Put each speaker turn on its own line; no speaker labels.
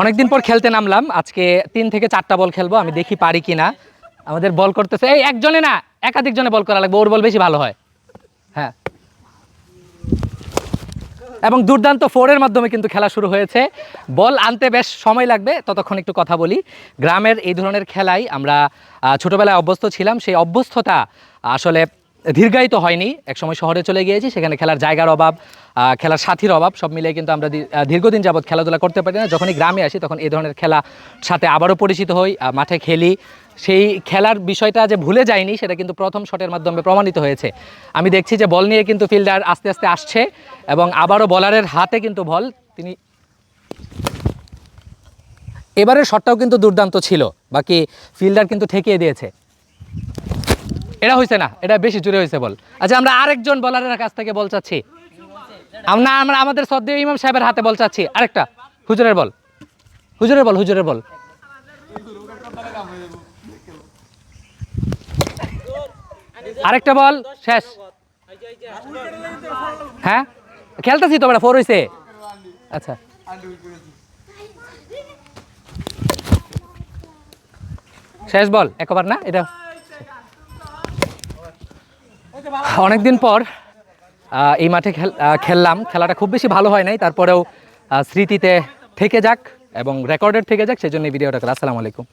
অনেকদিন পর খেলতে নামলাম। আজকে তিন থেকে চারটা বল খেলব, আমি দেখি পারি কিনা। আমাদের বল করতেছে, এই একজনে না, একাধিক জনে বল করা লাগবে, ওর বল বেশি ভালো হয়। হ্যাঁ। এবং দুর্দান্ত ফোরের মাধ্যমে কিন্তু খেলা শুরু হয়েছে। বল আনতে বেশ সময় লাগবে, ততক্ষণ একটু কথা বলি। গ্রামের এই ধরনের খেলাই আমরা ছোটোবেলায় অভ্যস্ত ছিলাম, সেই অভ্যস্ততা আসলে দীর্ঘায়িত হয়নি। একসময় শহরে চলে গিয়েছি, সেখানে খেলার জায়গার অভাব খেলার সাথীর অভাব, সব মিলিয়ে কিন্তু আমরা দীর্ঘদিন যাবৎ খেলাধুলা করতে পারি না। যখনই গ্রামে আসি, তখন এই ধরনের খেলা সাথে আবারও পরিচিত হই মাঠে খেলি। সেই খেলার বিষয়টা যে ভুলে যায়নি সেটা কিন্তু প্রথম শটের মাধ্যমে প্রমাণিত হয়েছে। আমি দেখছি যে বল নিয়ে কিন্তু ফিল্ডার আস্তে আস্তে আসছে এবং আবারও বলারের হাতে কিন্তু বল, তিনি এবারের শটটাও কিন্তু দুর্দান্ত ছিল, বাকি ফিল্ডার কিন্তু ঠেকিয়ে দিয়েছে। এটা হয়েছে না এটা বেশি জোরে হয়েছে বল। আচ্ছা আমরা আরেকজন বলারের কাছ থেকে বল চাচ্ছি। আমরা আমরা আমাদের সদ্দেব ইমাম সাহেবের হাতে বল চাচ্ছি। আরেকটা, হুজুরের বল। হুজুরের বল হুজুরের বল। আরেকটা বল, শেষ। হ্যাঁ? খেলতেছি তো বেটা ফোর হয়েছে আচ্ছা। শেষ বল, একবার না, এটা অনেকদিন পর এই মাঠে খেল খেললাম। খেলাটা খুব বেশি ভালো হয় নাই, তারপরেও স্মৃতিতে থেকে যাক এবং রেকর্ডের থেকে যাক সেই জন্য এই ভিডিওটা আসসালামু আলাইকুম।